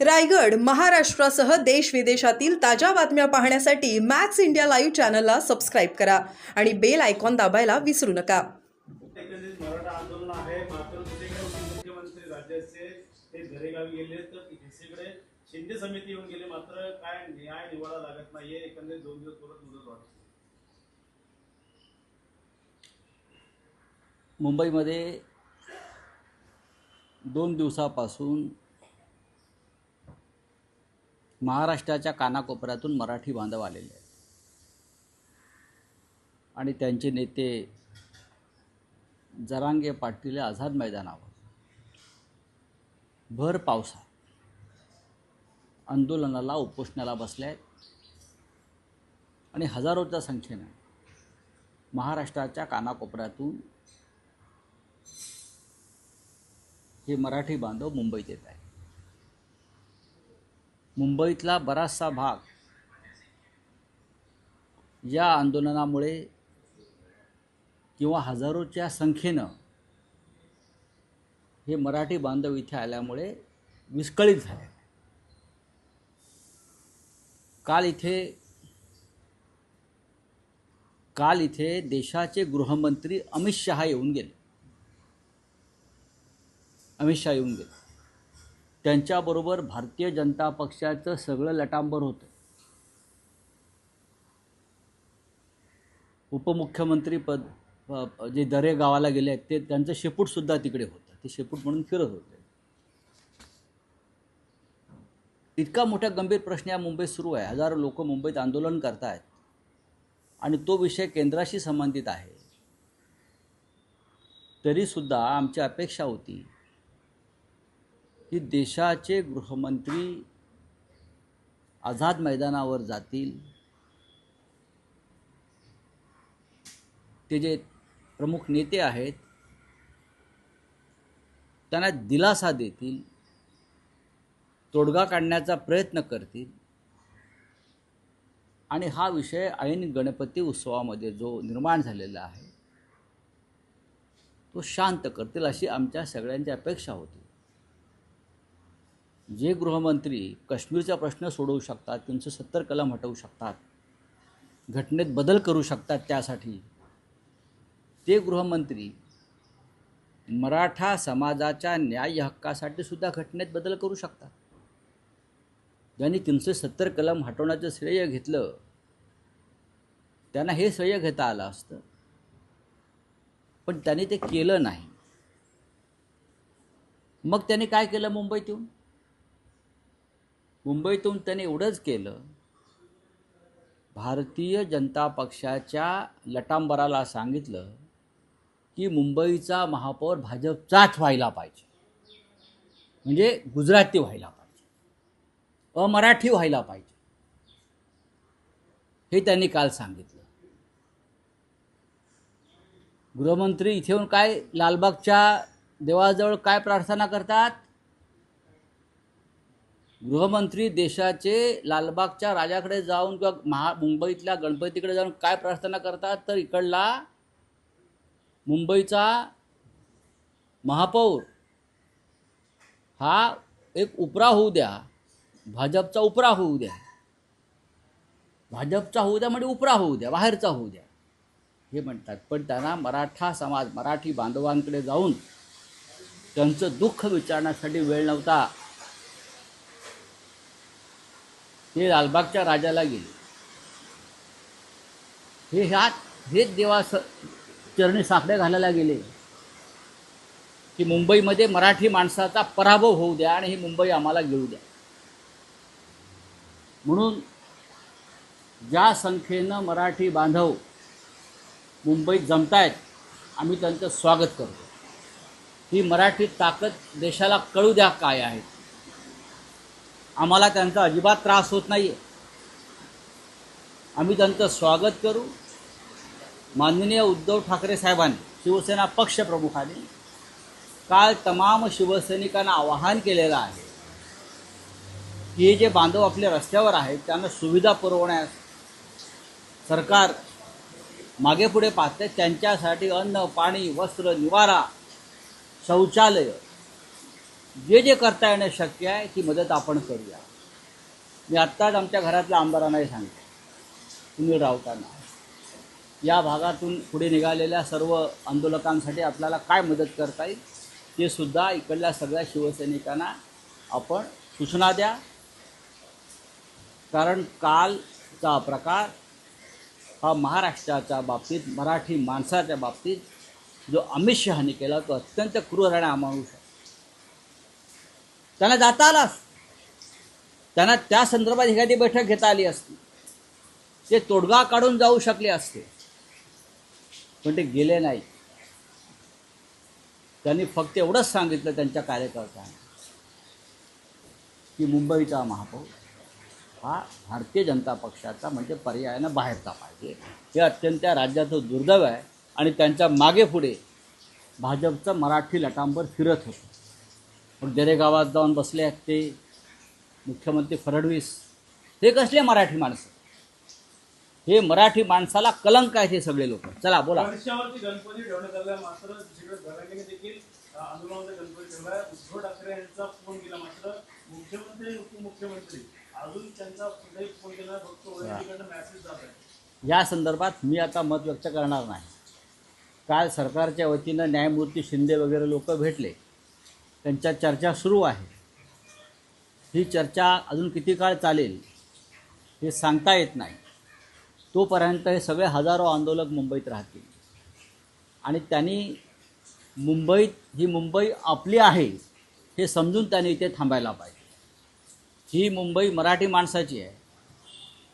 रायगड महाराष्ट्रासह देश विदेशातील ताज्या बातम्या पाहण्यासाठी मॅक्स इंडिया लाईव्ह चॅनलला सबस्क्राईब करा आणि बेल आयकॉन दाबायला विसरू नका. शिंदे समिती येऊन गेले. मात्र काय न्याय निवाडा लागत नाहीये. एकंदरीत दोन दिवस परत मुदत मुंबईमध्ये दोन दिवसापासून महाराष्ट्राच्या कानाकोपऱ्यातून मराठी बांधव आलेले आहेत. आणि त्यांचे नेते जरांगे पाटील आझाद मैदानावर. भर पावसा आंदोलनाला उपोषणाला बसले आहेत. आणि हजारोच्या संख्येनं महाराष्ट्राच्या कानाकोपऱ्यातून हे मराठी बांधव मुंबईत येत आहे मुंबईतला बराचसा भाग या आंदोलनामुळे किंवा हजारोच्या संख्येनं हे मराठी बांधव इथे आल्यामुळे विस्कळीत झाले. काल इथे काल इथे देशाचे गृहमंत्री अमित शहा येऊन गेले. अमित शहा येऊन गेले. त्यांच्याबरोबर भारतीय जनता पक्षाचं सगळं लटांबर होतं. उपमुख्यमंत्री पद जे दरे गावाला गेले आहेत ते त्यांचं शेपूटसुद्धा तिकडे होतं. ते शेपूट म्हणून फिरत होते. इतका मोठा गंभीर प्रश्न या मुंबईत सुरू आहे. हजारो लोक मुंबईत आंदोलन करत आहेत आणि तो विषय केंद्राशी संबंधित आहे. तरीसुद्धा आमची अपेक्षा होती की देशाचे गृहमंत्री आझाद मैदानावर जातील. ते जे प्रमुख नेते आहेत त्यांना दिलासा देतील तोडगा काढण्याचा प्रयत्न करतील. आणि हा विषय ऐन गणपती उत्सवामध्ये जो निर्माण झालेला आहे तो शांत करतील अशी आमच्या सगळ्यांची अपेक्षा होती. जे गृहमंत्री काश्मीरचा प्रश्न सोडवू शकतात त्यांचं सत्तर कलम हटवू शकतात घटनेत बदल करू शकतात त्यासाठी ते गृहमंत्री मराठा समाजाच्या न्याय हक्कासाठी सुद्धा घटनेत बदल करू शकतात. ज्यांनी तीनशे सत्तर कलम हटवण्याचं श्रेय घेतलं त्यांना हे श्रेय घेता आलं असतं. पण त्यांनी ते केलं नाही. मग त्यांनी काय केलं मुंबईत येऊन मुंबईतून त्यांनी एवढंच केलं. भारतीय जनता पक्षाच्या लटांबराला सांगितलं की मुंबईचा महापौर भाजपचाच व्हायला पाहिजे. म्हणजे गुजराती व्हायला पाहिजे. अमराठी व्हायला पाहिजे. हे त्यांनी काल सांगितलं. गृहमंत्री इथे येऊन काय लालबागच्या देवाजवळ काय प्रार्थना करतात? गृहमंत्री देशाचे लालबागच्या राजाकडे जाऊन किंवा महा मुंबईतल्या गणपतीकडे जाऊन काय प्रार्थना करतात तर इकडला मुंबईचा महापौर. हा एक उपरा होऊ द्या भाजपचा उपरा होऊ द्या. भाजपचा होऊ द्या म्हणजे उपरा होऊ द्या बाहेरचा होऊ द्या. हे म्हणतात. पण त्यांना मराठा समाज मराठी बांधवांकडे जाऊन त्यांचं दुःख विचारण्यासाठी वेळ नव्हता. ते लालबागच्या राजाला गेले. हे ह्या हेच देवा स चरणी साखळ्या घालायला गेले. की मुंबईमध्ये मराठी माणसाचा पराभव होऊ द्या आणि ही मुंबई आम्हाला घेऊ द्या. म्हणून ज्या संख्येनं मराठी बांधव मुंबईत जमतायत आम्ही त्यांचं स्वागत करतो. ही मराठी ताकद देशाला कळू द्या काय आहे. आम्हाला त्यांचा अजिबात त्रास होत नाही आहे आम्ही त्यांचं स्वागत करू. माननीय उद्धव ठाकरे साहेबांनी शिवसेना पक्षप्रमुखांनी काल तमाम शिवसैनिकांना आवाहन केलेलं आहे की हे जे बांधव आपल्या रस्त्यावर आहेत त्यांना सुविधा पुरवण्यास सरकार मागे पुढे पाहते त्यांच्यासाठी अन्न पाणी वस्त्र निवारा शौचालय जे जे करता येणं शक्य आहे ती मदत आपण करूया. मी आत्ताच आमच्या घरातल्या आमदारांनाही सांगितलं. सुनील राऊतांना या भागातून पुढे निघालेल्या सर्व आंदोलकांसाठी आपल्याला काय मदत करता येईल ते सुद्धा इकडल्या सगळ्या शिवसैनिकांना आपण सूचना द्या. कारण कालचा प्रकार हा महाराष्ट्राच्या बाबतीत मराठी माणसाच्या बाबतीत जो अमित शहाने केला तो अत्यंत क्रूर आणि अमानुष आहे. त्यांना जाता आला त्यांना त्या संदर्भात एखादी बैठक घेता आली असती. ते तोडगा काढून जाऊ शकले असते. पण ते गेले नाही. त्यांनी फक्त एवढंच सांगितलं त्यांच्या कार्यकर्त्यांना की मुंबईचा महापौर हा भारतीय जनता पक्षाचा म्हणजे पर्यायानं बाहेरचा पाहिजे. हे अत्यंत राज्याचं दुर्दैव आहे आणि त्यांच्या मागे पुढे भाजपचं मराठी लटांबर फिरत होतं. मग जरेगावात जाऊन बसले आहेत ते मुख्यमंत्री फडणवीस. हे कसले मराठी माणसं? हे मराठी माणसाला कलंक आहेत हे सगळे लोक. चला बोला. वर्षावरती गणपती ठेवण्यात आला मात्र दुसरीकडे धडाक्याने देखील अ, आंदोलनाचा गणपती ठेवलाय उद्धव ठाकरे यांचा फोन केला मात्र मुख्यमंत्री आणि उपमुख्यमंत्री अजून त्यांचा कुठेही फोन केला नाही, फक्त ओळखीकडनं मेसेज जात आहे. या संदर्भात मी आता मत व्यक्त करणार नाही. काल सरकारच्या वतीनं न्यायमूर्ती शिंदे वगैरे लोक भेटले. त्यांच्या चर्चा सुरू आहे. ही चर्चा अजून किती काळ चालेल हे सांगता येत नाही. तोपर्यंत हे सगळे हजारो आंदोलक मुंबईत राहतील. आणि त्यांनी मुंबईत ही मुंबई आपली आहे हे समजून त्यांनी इथे थांबायला पाहिजे. ही मुंबई मराठी माणसाची आहे.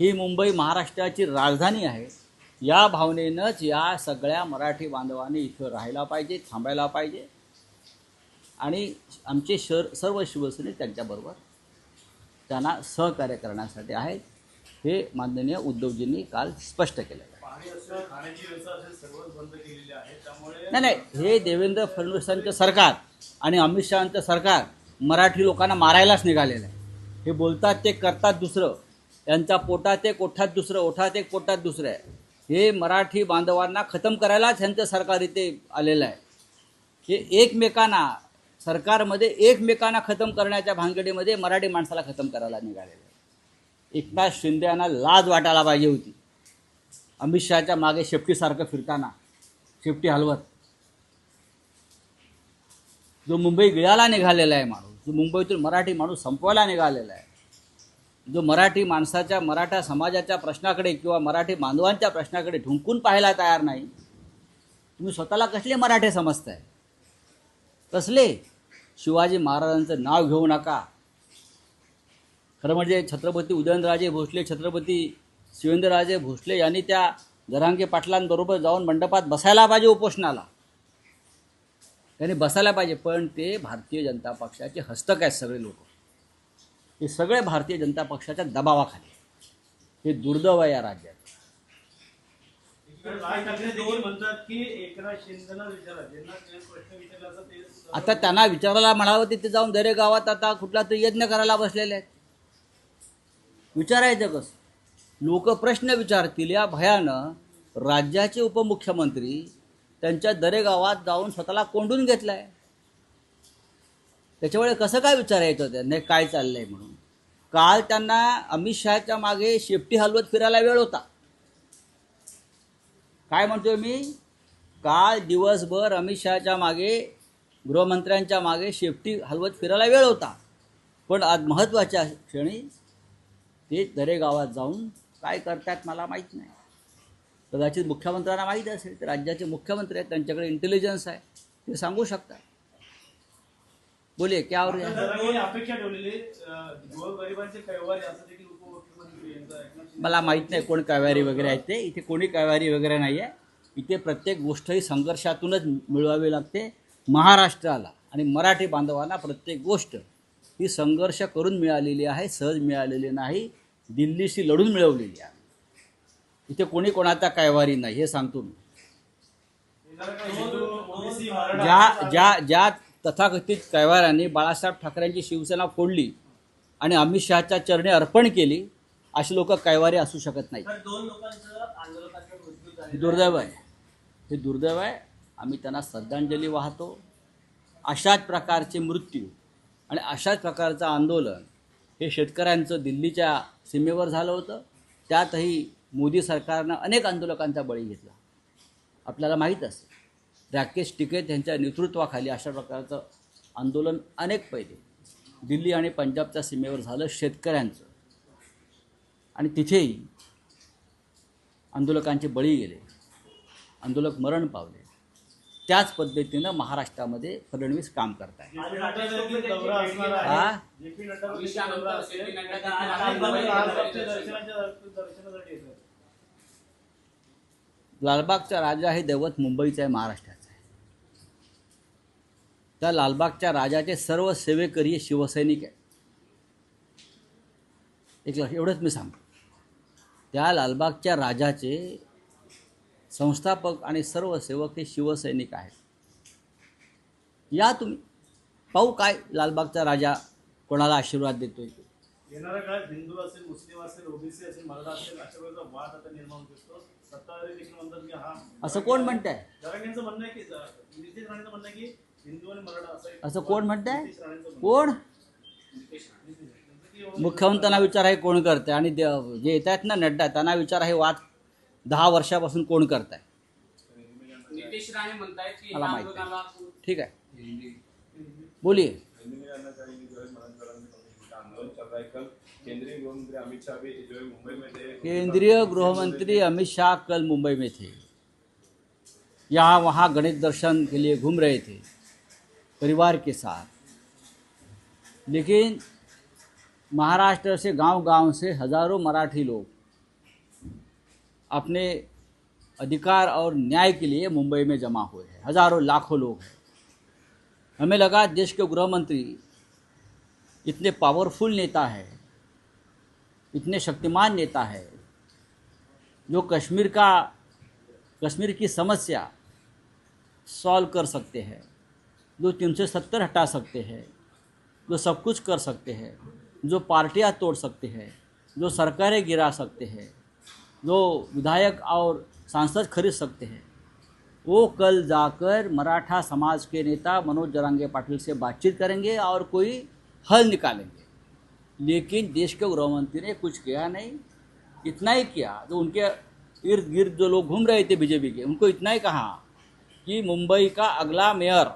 ही मुंबई महाराष्ट्राची राजधानी आहे. या भावनेनंच या सगळ्या मराठी बांधवांनी इथं राहायला पाहिजे थांबायला पाहिजे. आणि आमचे शर सर्व शिवसैनिक त्यांच्याबरोबर त्यांना सहकार्य करण्यासाठी आहेत. हे माननीय उद्धवजींनी काल स्पष्ट त्यामुळे नाही नाही हे देवेंद्र फडणवीसांचं सरकार आणि अमित शहांचं सरकार मराठी लोकांना मारायलाच निघालेलं आहे. हे बोलतात ते करतात दुसरं. यांच्या पोटात एक ओठात दुसरं ओठात एक पोटात दुसरं आहे. हे मराठी बांधवांना खतम करायलाच ह्यांचं सरकार इथे आलेलं आहे. हे एकमेकांना सरकारमध्ये एकमेकांना खतम करण्याच्या भानगडीमध्ये मराठी माणसाला खतम करायला निघालेलं आहे. एकनाथ शिंदे यांना लाज वाटायला पाहिजे होती. अमित शहाच्या मागे शेपटीसारखं फिरताना शेपटी हलवत. जो मुंबई गिळाला निघालेला आहे माणूस जो मुंबईतून मराठी माणूस संपवायला निघालेला आहे जो मराठी माणसाच्या मराठा समाजाच्या प्रश्नाकडे किंवा मराठी बांधवांच्या प्रश्नाकडे ढुंकून पाहायला तयार नाही तुम्ही स्वतःला कसले मराठे समजताय? कसले? शिवाजी महाराजांचं नाव घेऊ नका. खरं म्हणजे छत्रपती उदयनराजे भोसले छत्रपती शिवेंद्रराजे भोसले यांनी त्या जरांगे पाटलांबरोबर जाऊन मंडपात बसायला पाहिजे उपोषणाला. त्यांनी बसायला पाहिजे पण ते भारतीय जनता पक्षाचे हस्तक आहेत सगळे लोक. हे सगळे भारतीय जनता पक्षाच्या दबावाखाली. हे दुर्दैव आहे या राज्यात. आता त्यांना विचारायला म्हणावं तिथे जाऊन दरे गावात आता कुठला तरी यज्ञ करायला बसलेले आहेत. विचारायचं कसं? लोक प्रश्न विचारतील या भयानं राज्याचे उपमुख्यमंत्री त्यांच्या दरे गावात जाऊन स्वतःला कोंडून घेतलाय. त्याच्यामुळे कसं काय विचारायचं त्यांना काय चाललंय म्हणून? काल त्यांना अमित शहाच्या मागे शेपटी हलवत फिरायला वेळ होता. काय म्हणतोय मी? काल दिवसभर अमित शहाच्या मागे गृहमंत्र्यांच्या मागे शेपटी हलवत फिरायला वेळ होता. पण आज महत्त्वाच्या क्षणी ते दरेगावात जाऊन काय करतात मला माहीत नाही. कदाचित मुख्यमंत्र्यांना माहीत असेल तर राज्याचे मुख्यमंत्री आहेत त्यांच्याकडे इंटेलिजन्स आहे ते सांगू शकतात. बोलिये क्या और जरांगे अपेक्षा ठेवलेली मला माहीत नाही कोण कैवारी वगैरे आहेत ते. इथे कोणी कैवारी वगैरे नाही आहे इथे प्रत्येक गोष्ट ही संघर्षातूनच मिळवावी लागते. महाराष्ट्राला आणि मराठी बांधवांना प्रत्येक गोष्ट ही संघर्ष करून मिळालेली आहे सहज मिळालेली नाही. दिल्लीशी लढून मिळवलेली आहे. इथे कोणी कोणाचा कैवारी नाही हे सांगतो मी. ज्या ज्या ज्या तथाकथित कैवारांनी बाळासाहेब ठाकरेंची शिवसेना फोडली आणि अमित शहाच्या चरणी अर्पण केली अशी लोक कैवारी असू शकत नाही दुर्दैव आहे. हे दुर्दैव आहे. आम्ही त्यांना श्रद्धांजली वाहतो. अशाच प्रकारचे मृत्यू आणि अशाच प्रकारचं आंदोलन हे शेतकऱ्यांचं दिल्लीच्या सीमेवर झालं होतं. त्यातही मोदी सरकारनं अनेक आंदोलकांचा बळी घेतला. आपल्याला माहीत असेल. राकेश टिकेत यांच्या नेतृत्वाखाली अशा प्रकारचं आंदोलन अनेक पहिले दिल्ली आणि पंजाबच्या सीमेवर झालं शेतकऱ्यांचं. आणि तिथेही आंदोलकांचे बळी गेले. आंदोलक मरण पावले. त्याच पद्धतीनं महाराष्ट्रामध्ये फडणवीस काम करत आहे. हा? लालबागचा राजा हे दैवत मुंबईचं आहे महाराष्ट्राचं. आहे त्या लालबागच्या राजाचे सर्व सेवेकरी हे शिवसैनिक आहेत. एक लक्ष एवढंच मी सांगतो. त्या लालबागच्या राजाचे संस्थापक आणि सर्व सेवक हे शिवसैनिक आहेत. या तुम्ही. पाहू काय लालबागचा राजा कोणाला आशीर्वाद देतोय. येणाऱ्या काळात हिंदू असेल मुस्लिम असेल ओबीसी असेल मराठा असेल अशा प्रकारचा वाद आता निर्माण दिसतो सत्ताधारी देखील म्हणतात की हा असं कोण म्हणणं आहे की नितीश राणेंचं म्हणणं आहे की असं कोण म्हणणं कोण? आहे. त्यांचं की मुख्यमंत्र्यांना विचार आहे कोण करतंय. आणि जे येत आहेत ना नड्डा त्यांना विचार आहे वाद दहा वर्षापासून कोण करत आहे मला माहिती आहे. ठीक आहे. है है कल केंद्रीय गृहमंत्री अमित शाह भी जो है मुंबई में थे केंद्रीय गृहमंत्री अमित शाह कल मुंबई में थे. यहाँ वहाँ गणेश दर्शन के लिए घूम रहे थे. परिवार के साथ। लेकिन महाराष्ट्र से गांव-गांव से हज़ारों मराठी लोग अपने अधिकार और न्याय के लिए मुंबई में जमा हुए हैं। हज़ारों, लाखों लोग हैं। हमें लगा देश के गृह मंत्री इतने पावरफुल नेता है, इतने शक्तिमान नेता है, जो कश्मीर का, कश्मीर की समस्या सॉल्व कर सकते हैं। जो तीन सौ सत्तर हटा सकते हैं, जो सब कुछ कर सकते हैं, जो पार्टियाँ तोड़ सकते हैं, जो सरकारें गिरा सकते हैं, जो विधायक और सांसद खरीद सकते हैं, वो कल जाकर मराठा समाज के नेता मनोज जरांगे पाटिल से बातचीत करेंगे और कोई हल निकालेंगे। लेकिन देश के गृहमंत्री ने कुछ किया नहीं, इतना ही किया। जो उनके इर्द गिर्द जो लोग घूम रहे थे बीजेपी के, उनको इतना ही कहा कि मुंबई का अगला मेयर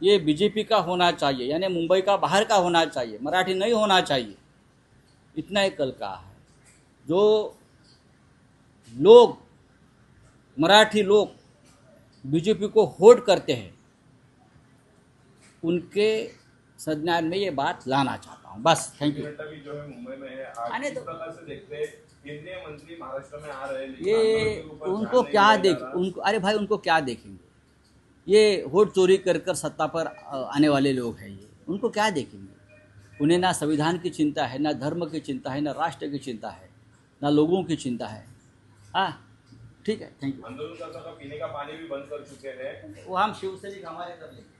ये बीजेपी का होना चाहिए यानी मुंबई का बाहर का होना चाहिए मराठी नहीं होना चाहिए। इतना ही कल कहा है। जो लोग मराठी लोग बीजेपी को होल्ड करते हैं उनके संज्ञान में ये बात लाना चाहता हूँ। बस थैंक यू जो मुंबई में आने दो। प्रकार से देखते हैं? केंद्रीय मंत्री महाराष्ट्र में आ रहे हैं ये के उनको क्या देख उनको अरे भाई उनको क्या देखेंगे? ये वोट चोरी कर कर सत्ता पर आने वाले लोग हैं ये। उनको क्या देखेंगे? उन्हें ना संविधान की चिंता है ना धर्म की चिंता है ना राष्ट्र की चिंता है ना लोगों की चिंता है। हाँ ठीक है थैंक यू का पीने का पानी भी बंद कर चुके हैं। वो हम शिवसैनिक हमारे कर लेंगे